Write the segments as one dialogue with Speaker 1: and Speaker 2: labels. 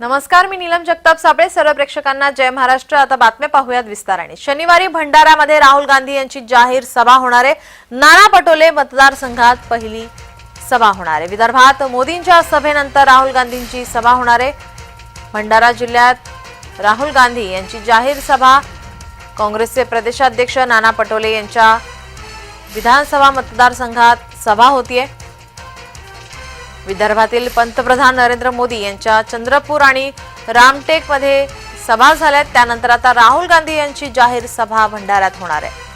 Speaker 1: नमस्कार मी नीलम जगताप साबळे. सर्व प्रेक्षकांना जय महाराष्ट्र. आता बातम्या पाहूयात विस्ताराने. शनिवारी भंडाऱ्यामध्ये राहुल गांधी यांची जाहीर सभा होणार आहे. नाना पटोले मतदारसंघात पहिली सभा होणार आहे. विदर्भात मोदींच्या सभेनंतर राहुल गांधींची सभा होणार आहे. भंडारा जिल्ह्यात राहुल गांधी यांची जाहीर सभा. काँग्रेसचे प्रदेशाध्यक्ष नाना पटोले यांच्या विधानसभा मतदारसंघात सभा होतीये. विदर्भातील पंतप्रधान नरेंद्र मोदी यांच्या चंद्रपूर आणि रामटेकमध्ये सभा झाल्यात. त्यानंतर आता राहुल गांधी यांची जाहीर सभा भंडाऱ्यात होणार आहे.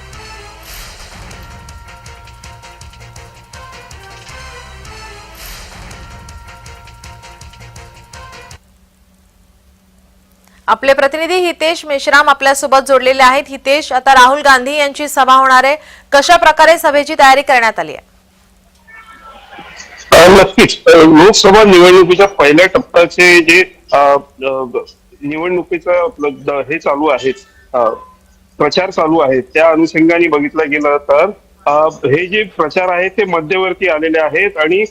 Speaker 1: आपले प्रतिनिधी हितेश मेश्राम आपल्यासोबत जोडलेले आहेत. हितेश आता राहुल गांधी यांची सभा होणार आहे. कशा प्रकारे सभेची तयारी करण्यात आली आहे?
Speaker 2: नक्कीच. लोकसभा निवडणुकीच्या पहिल्या टप्प्याचे जे निवडणुकीचं हे चालू आहे प्रचार चालू आहे त्या अनुषंगाने बघितलं गेलं तर हे जे प्रचार आहेत ते मध्यवर्ती आलेले आहेत आणि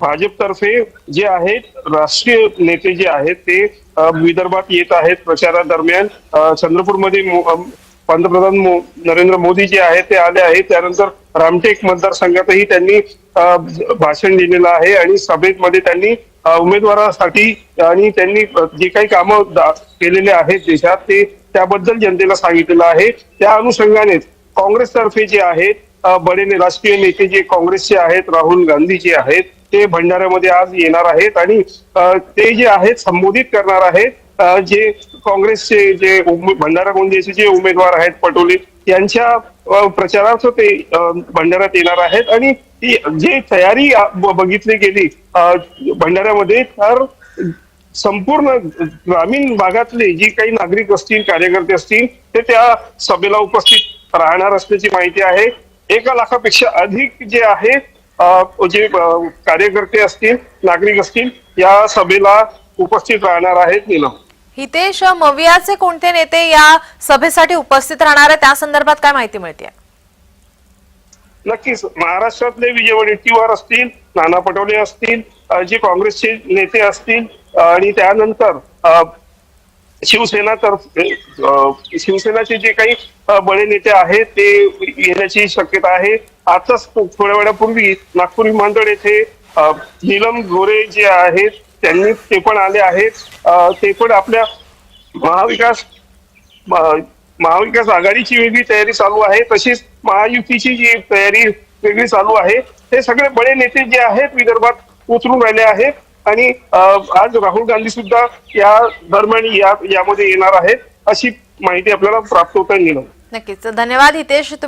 Speaker 2: भाजपतर्फे जे आहेत राष्ट्रीय नेते जे आहेत ते विदर्भात येत आहेत प्रचारादरम्यान. चंद्रपूरमध्ये पंतप्रधान मो- नरेंद्र मोदी जे आहेत ते आले आहेत. त्यानंतर रामटेक मतदारसंघातही त्यांनी भाषण दिलेलं आहे आणि सभेमध्ये त्यांनी उमेदवारासाठी आणि त्यांनी जे काही कामं दा- केलेले आहेत देशात ते त्याबद्दल जनतेला सांगितलेलं आहे. त्या अनुषंगाने काँग्रेसतर्फे जे आहेत बडे ने- राष्ट्रीय नेते जे काँग्रेसचे आहेत राहुल गांधी जे आहेत ते भंडाऱ्यामध्ये आज येणार आहेत आणि ते जे आहेत संबोधित करणार आहेत जे काँग्रेसचे जे उमे- भंडारा गोंदियाचे जे उमेदवार आहेत पटोले यांच्या प्रचारार्थ ते भंडाऱ्यात येणार आहेत आणि ती जे तयारी बघितली गेली भंडाऱ्यामध्ये तर संपूर्ण ग्रामीण भागातले जी काही नागरिक असतील कार्यकर्ते असतील ते त्या सभेला उपस्थित राहणार असल्याची माहिती आहे. एका लाखापेक्षा अधिक जे आहे जे कार्यकर्ते असतील नागरिक असतील या सभेला उपस्थित राहणार आहेत निलम.
Speaker 1: हितेश मवियाचे कोणते नेते या सभेसाठी उपस्थित राहणार आहे त्या संदर्भात काय माहिती मिळते
Speaker 2: नक्कीच. महाराष्ट्रातले विजय वडेट्टीवार असतील नाना पटोले असतील जे काँग्रेसचे नेते असतील आणि त्यानंतर शिवसेना तर शिवसेनाचे जे काही बडे नेते आहेत ते येण्याची शक्यता आहे. आताच थोड्या वेळापूर्वी नागपूर विमानतळ येथे नीलम गोरे जे आहेत त्यांनी ते पण आले आहेत. ते पण आपल्या महाविकास महाविकास आघाडीची वेगळी तयारी चालू आहे. तशीच महायुतीची जी तयारी वेगळी चालू आहे हे सगळे बडे नेते जे आहेत विदर्भात उतरून राहिले आहेत. आणि आज राहुल गांधी सुद्धा या दरम्यान या यामध्ये येणार आहेत अशी माहिती आपल्याला प्राप्त होता येईल
Speaker 1: नक्कीच. धन्यवाद हितेश.